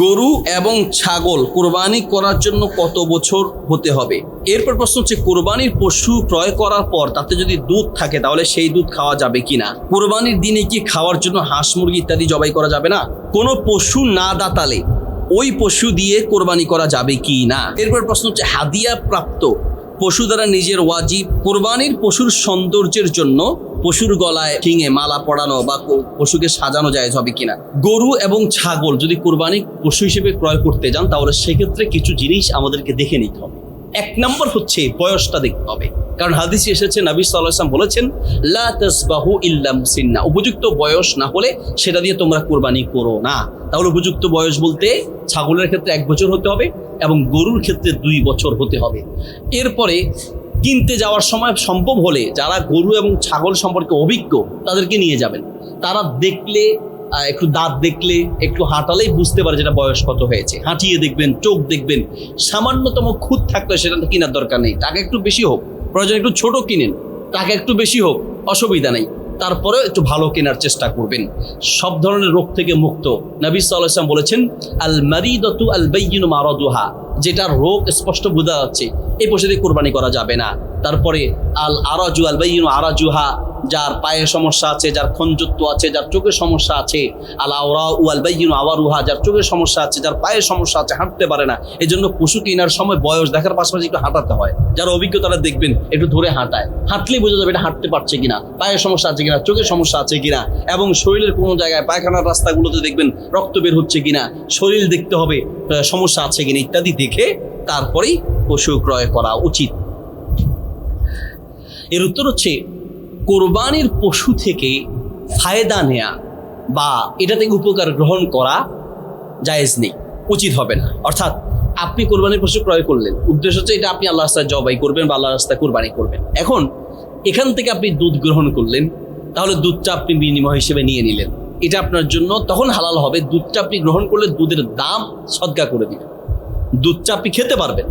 গরু এবং ছাগল কোরবানি করার জন্য কত বছর হতে হবে? এরপর প্রশ্ন হচ্ছে, কোরবানির পশু ক্রয় করার পর তাতে যদি দুধ থাকে, তাহলে সেই দুধ খাওয়া যাবে কিনা? কোরবানির দিনে কি খাওয়ার জন্য হাঁস, মুরগি ইত্যাদি জবাই করা যাবে না? কোনো পশু না দাতালে ওই পশু দিয়ে কোরবানি করা যাবে কি না এরপর প্রশ্ন হচ্ছে, হাদিয়া প্রাপ্ত পশু দ্বারা নিজের ওয়াজিব কোরবানির পশুর সৌন্দর্যের জন্য পশুর গলায় ঠিঙে মালা পড়ানো বা পশুকে সাজানো যায় হবে কিনা? গরু এবং ছাগল যদি কোরবানি পশু হিসেবে ক্রয় করতে যান, তাহলে সেক্ষেত্রে কিছু জিনিস আমাদেরকে দেখে নিতে হবে। এক নম্বর হচ্ছে বয়সটা দেখতে হবে। কারণ হাদিসে এসেছে, নবী সাল্লাম বলেছেন, লা তাসবাহু ইল্লা মুসিন্না। উপযুক্ত বয়স না হলে সেটা দিয়ে তোমরা কোরবানি করো না। তাহলে উপযুক্ত বয়স বলতে ছাগলের ক্ষেত্রে এক বছর হতে হবে এবং গরুর ক্ষেত্রে দুই বছর হতে হবে। এরপরে কিনতে যাওয়ার সময় সম্ভব হলে যারা গরু এবং ছাগল সম্পর্কে অভিজ্ঞ, তাদেরকে নিয়ে যাবেন। তারা দেখলে একটু দাঁত দেখলে, একটু হাঁটালেই বুঝতে পারে যেটা বয়স কত হয়েছে। হাঁটিয়ে দেখবেন, চোখ দেখবেন, সামান্যতম খুঁত থাকলে সেটা কেনার দরকার নেই। টাকা একটু বেশি হোক, প্রয়োজন একটু ছোট কিনেন, টাকা একটু বেশি হোক, অসুবিধা নেই। তারপরে একটু ভালো কেনার চেষ্টা করবেন। সব ধরনের রোগ থেকে মুক্ত। নবী সাল্লাম বলেছেন আল মারিদতু আল বাইয়িনু মারাদুহা যেটা রোগ স্পষ্ট বোঝা যাচ্ছে এই পশু দিয়ে কোরবানি করা যাবে না। তারপরে আল আরাজু আল বাইয়িনু আরাজুহা, যার পায়ে সমস্যা আছে, যার খঞ্জত্ব আছে, যার চোখের সমস্যা আছে। আল আওরা উ আল বাইয়িনু আওয়ারুহা, যার চোখের সমস্যা আছে, যার পায়ের সমস্যা আছে, হাঁটতে পারে না। এই জন্য পশু কেনার সময় বয়স দেখার পাশাপাশি একটু হাঁটাতে হয়। যার অভিজ্ঞতাটা দেখবেন, একটু ধরে হাঁটায়। হাঁটলেই বোঝা যাবে এটা হাঁটতে পারছে কিনা পায়ের সমস্যা আছে কিনা চোখের সমস্যা আছে কিনা, এবং শরীরের কোনো জায়গায় পায়খানার রাস্তাগুলোতে দেখবেন রক্ত বের হচ্ছে কিনা, শরীর দেখতে হবে সমস্যা আছে কিনা ইত্যাদি দেখে তারপরেই পশু ক্রয় করা উচিত। এর উত্তর হচ্ছে, কোরবানির পশু থেকে ফায়দা নেয়া বা এটা থেকে উপকার গ্রহণ করা জায়েজ নেই, উচিত হবে না। অর্থাৎ আপনি কোরবানির পশু ক্রয় করলেন, উদ্দেশ্য হচ্ছে এটা আপনি আল্লাহ রাস্তায় জবাই করবেন বা আল্লাহ রাস্তায় কোরবানি করবেন। এখন এখান থেকে আপনি দুধ গ্রহণ করলেন, তাহলে দুধটা আপনি বিনিময় হিসেবে নিয়ে নিলেন। এটা আপনার জন্য তখন হালাল হবে, দুধটা আপনি গ্রহণ করলে দুধের দাম সদ্গা করে দিবেন। দুধটা আপনি খেতে পারবেন।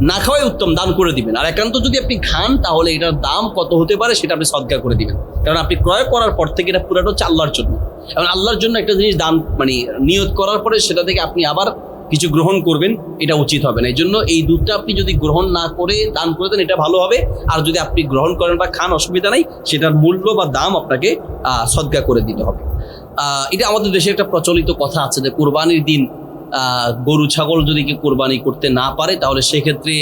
না খাওয়াই উত্তম, দান করে দিবেন। আর একান্ত যদি আপনি খান, তাহলে এটার দাম কত হতে পারে সেটা আপনি সদ্গা করে দিবেন। কারণ আপনি ক্রয় করার পর থেকে এটা পুরাটা হচ্ছে আল্লাহর জন্য। এবং আল্লাহর জন্য একটা জিনিস দান মানে নিয়ত করার পরে সেটা থেকে আপনি আবার কিছু গ্রহণ করবেন, এটা উচিত হবে না। এই জন্য এই দুধটা আপনি যদি গ্রহণ না করে দান করে দেন, এটা ভালো হবে। আর যদি আপনি গ্রহণ করেন বা খান, অসুবিধা নাই, সেটার মূল্য বা দাম আপনাকে সদ্গা করে দিতে হবে। এটা আমাদের দেশে একটা প্রচলিত কথা আছে যে, কোরবানির দিন গরু, ছাগল যদি কেউ কোরবানি করতে না পারে, তাহলে সেক্ষেত্রে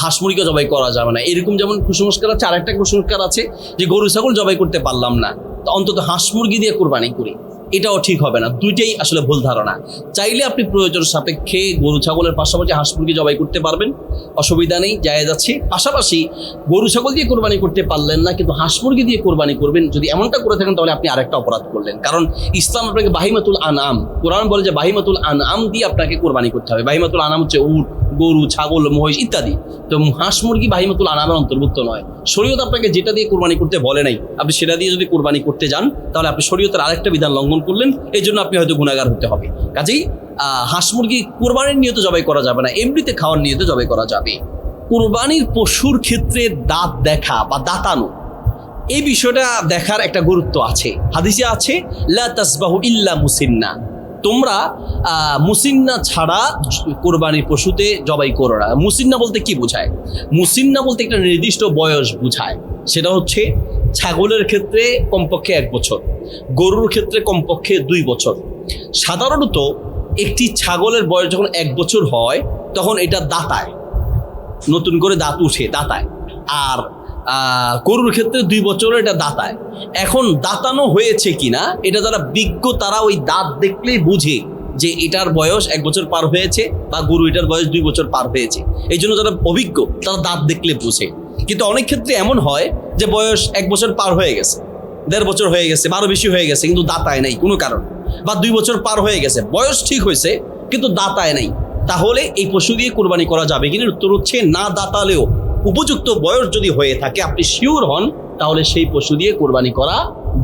হাঁস মুরগিও জবাই করা যাবে না। এরকম যেমন কুসংস্কার আছে আর একটা কুসংস্কার আছে যে গরু, ছাগল জবাই করতে পারলাম না। তো অন্তত হাঁস মুরগি দিয়ে কোরবানি করি। এটাও ঠিক হবে না। দুইটাই আসলে ভুল ধারণা। চাইলে আপনি প্রয়োজন সাপেক্ষে গরু, ছাগলের পাশাপাশি হাঁস মুরগি জবাই করতে পারবেন। অসুবিধা নেই যায় আছে পাশাপাশি গরু, ছাগল দিয়ে কোরবানি করতে পারলেন না, কিন্তু হাঁস মুরগি দিয়ে কোরবানি করবেন, যদি এমনটা করে থাকেন, তাহলে আপনি আরেকটা অপরাধ করলেন। কারণ ইসলাম আপনাকে বাহিমাতুল আনাম কোরআন বলে যে বাহিমাতুল আনাম দিয়ে আপনাকে কোরবানি করতে হবে। বাহিমাতুল আনাম হচ্ছে উট। গরু, ছাগল, মহিষ ইত্যাদি। তো হাঁস মুরগি বাহিমাতুল আনামের অন্তর্ভুক্ত নয়। শরীয়ত আপনাকে যেটা দিয়ে কোরবানি করতে বলে নাই, আপনি সেটা দিয়ে যদি কোরবানি করতে যান, তাহলে আপনি শরীয়তের আরেকটা বিধান লঙ্ঘন করলেন এই জন্য আপনি হয়তো গুণাগার হতে হবে। কাজেই হাঁস মুরগি কোরবানির নিয়ত জবাই করা যাবে না, এমনিতে খাওয়ার নিয়ত জবাই করা যাবে। কোরবানির পশুর ক্ষেত্রে দাঁত দেখা বা দাঁতানো, এই বিষয়টা দেখার একটা গুরুত্ব আছে। হাদিসে আছে, লা তাসবাহু ইল্লা মুসিন্না। তোমরা মুসিন্না ছাড়া কোরবানির পশুতে জবাই করো না। মুসিন্না বলতে কি বোঝায়? মুসিন্না বলতে একটা নির্দিষ্ট বয়স বোঝায়। সেটা হচ্ছে ছাগলের ক্ষেত্রে কমপক্ষে এক বছর, গরুর ক্ষেত্রে কমপক্ষে দুই বছর। সাধারণত একটি ছাগলের বয়স যখন এক বছর হয়, তখন এটা দাঁতায়, নতুন করে দাঁত উঠে, দাঁতায়। আর গরুর ক্ষেত্রে দুই বছরের এটা দাঁতায়। এখন দাঁতানো হয়েছে কিনা, এটা যারা বিজ্ঞ, তারা ওই দাঁত দেখলেই বুঝে যে এটার বয়স এক বছর পার হয়েছে বা গরু এটার বয়স দুই বছর পার হয়েছে। এই জন্য যারা অভিজ্ঞ, তারা দাঁত দেখলে বুঝে। কিন্তু অনেক ক্ষেত্রে এমন হয় যে বয়স এক বছর পার হয়ে গেছে, দেড় বছর হয়ে গেছে, বারো বেশি হয়ে গেছে, কিন্তু দাঁতায় নাই, কোনো কারণ। বা দুই বছর পার হয়ে গেছে, বয়স ঠিক হয়েছে, কিন্তু দাঁতায় নাই। তাহলে এই পশু দিয়ে কোরবানি করা যাবে কিনা? উত্তর হচ্ছে না দাঁতালেও। উপযুক্ত বয়স যদি হয়ে থাকে, আপনি শিওর হন, তাহলে সেই পশু দিয়ে কোরবানি করা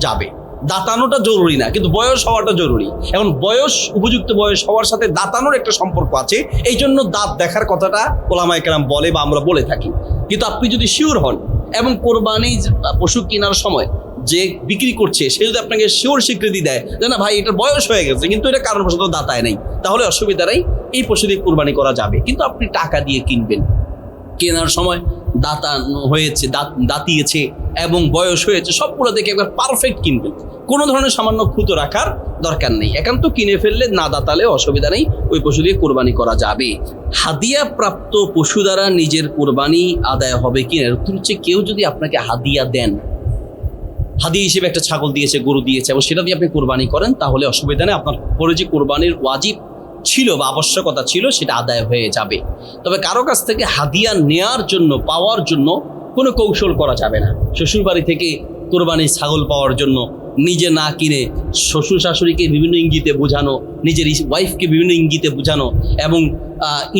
যাবে। দাঁতানোটা জরুরি না, কিন্তু বয়স হওয়াটা জরুরি। এখন বয়স, উপযুক্ত বয়স হওয়ার সাথে দাঁতানোর একটা সম্পর্ক আছে এই জন্য দাঁত দেখার কথাটা ওলামায় কেরাম বলে বা আমরা বলে থাকি। কিন্তু আপনি যদি শিওর হন, এবং কোরবানি পশু কেনার সময় যে বিক্রি করছে, সে যদি আপনাকে শিওর স্বীকৃতি দেয় যে না ভাই, এটার বয়স হয়ে গেছে, কিন্তু এটা কারণবশত দাতায় নেই, তাহলে অসুবিধা নেই, এই পশু দিয়ে কোরবানি করা যাবে। কিন্তু আপনি টাকা দিয়ে কিনবেন। কেনার সময় দাতা হয়েছে দাঁত দাঁতিয়েছে এবং বয়স হয়েছে, সবগুলো দেখে একবার পারফেক্ট কিনবেন কোনো ধরনের সামান্য খুঁতো রাখার দরকার নেই। একান্ত কিনে ফেললে না দাতালে অসুবিধা নেই, ওই পশু দিয়ে কোরবানি করা যাবে। হাদিয়া প্রাপ্ত পশু দ্বারা নিজের কোরবানি আদায় হবে কি না উত্তর হচ্ছে কেউ যদি আপনাকে হাদিয়া দেন, হাদিয়া হিসেবে একটা ছাগল দিয়েছে, গরু দিয়েছে, এবং সেটা দিয়ে আপনি কোরবানি করেন, তাহলে অসুবিধা নেই। আপনার পরে যে কোরবানির ওয়াজিব ছিল বা আবশ্যকতা ছিল, সেটা আদায় হয়ে যাবে। তবে কারও কাছ থেকে হাদিয়া নেয়ার জন্য, পাওয়ার জন্য কোনো কৌশল করা যাবে না। শ্বশুরবাড়ি থেকে কোরবানির ছাগল পাওয়ার জন্য নিজে না কিনে শ্বশুর শাশুড়িকে বিভিন্ন ইঙ্গিতে বোঝানো, নিজের ওয়াইফকে বিভিন্ন ইঙ্গিতে বোঝানো এবং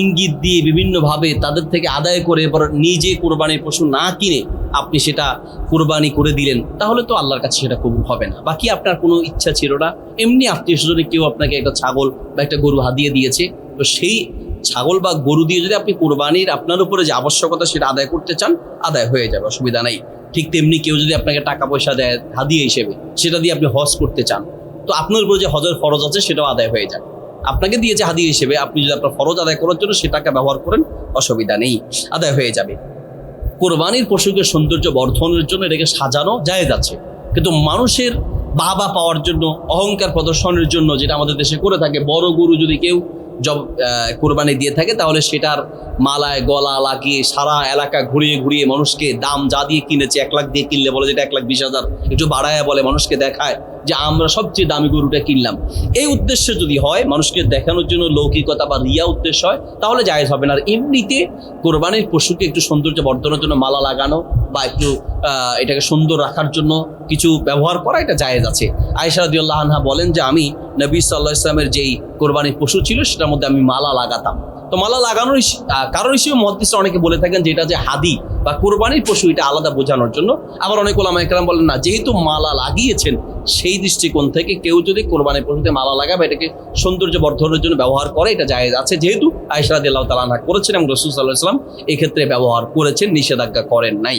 ইঙ্গিত দিয়ে বিভিন্নভাবে তাদের থেকে আদায় করে এবার নিজে কোরবানির পশু না কিনে আপনি সেটা কোরবানি করে দিলেন, তাহলে তো আল্লাহর কাছে সেটা কবুল হবে না। বাকি আপনার কোনো ইচ্ছা ছিল না, এমনি আত্মীয় স্বজনে কেউ আপনাকে একটা ছাগল বা একটা গরু হাদিয়ে দিয়েছে, তো সেই ছাগল বা গরু দিয়ে যদি আপনি কোরবানির আপনার উপরে যে আবশ্যকতা সেটা আদায় করতে চান, আদায় হয়ে যাবে, অসুবিধা নাই। ঠিক তেমনি কেউ যদি আপনাকে টাকা পয়সা দেয়, হাদিয়ে হিসেবে, সেটা দিয়ে আপনি হজ করতে চান, তো আপনার উপর যে হজের ফরজ আছে, সেটাও আদায় হয়ে যায়। আপনাকে দিয়েছে হাদিয়ে হিসেবে, আপনি যদি আপনার ফরজ আদায় করার জন্য সে টাকা ব্যবহার করেন, অসুবিধা নেই, আদায় হয়ে যাবে। কোরবানির পশুকে সৌন্দর্য বর্ধনের জন্য এটাকে সাজানো যায় যাচ্ছে কিন্তু মানুষের বাবা পাওয়ার জন্য, অহংকার প্রদর্শনের জন্য যেটা আমাদের দেশে করে থাকে, বড় গুরু যদি কেউ জব কোরবানি দিয়ে থাকে, তাহলে সেটার মালায় গলা লাগিয়ে সারা এলাকা ঘুরিয়ে ঘুরিয়ে মানুষকে দাম যা দিয়ে কিনেছে, এক লাখ দিয়ে কিনলে বলে যেটা এক লাখ বিশ হাজার, একটু বাড়ায় বলে মানুষকে দেখায়। যে আমরা সবচেয়ে দামি গরুটা কিনলাম। এই উদ্দেশ্য যদি হয়, মানুষকে দেখানোর জন্য লৌকিকতা বা রিয়া উদ্দেশ্য হয়, তাহলে জায়েজ হবে না। আর এমনিতে কোরবানির পশুকে একটু সৌন্দর্য বর্ধনের জন্য মালা লাগানো বা একটু এটাকে সুন্দর রাখার জন্য কিছু ব্যবহার করা, এটা জায়েজ আছে। আয়েশা রাদিয়াল্লাহু আনহা বলেন যে, আমি নবী সাল্লাহ ইসলামের যেই কোরবানির পশু ছিল, সেটার মধ্যে আমি মালা লাগাতাম। তো মালা লাগানোর কারণ হিসেবে মহাদিসরা অনেকে বলে থাকেন যে এটা যে হাদি বা কোরবানির পশু, এটা আলাদা বোঝানোর জন্য। আবার অনেক ওলামা একরাম বলেন, না, যেহেতু মালা লাগিয়েছেন, সেই দৃষ্টিকোণ থেকে কেউ যদি কোরবানির পশুতে মালা লাগাবে, এটাকে সৌন্দর্য বর্ধনের জন্য ব্যবহার করে, এটা জায়েজ আছে। যেহেতু আয়সা দিল্লাহ তালানা করেছেন এবং রসুল সাল্লাহ ইসলাম এক্ষেত্রে ব্যবহার করেছেন, নিষেধাজ্ঞা করেন নাই।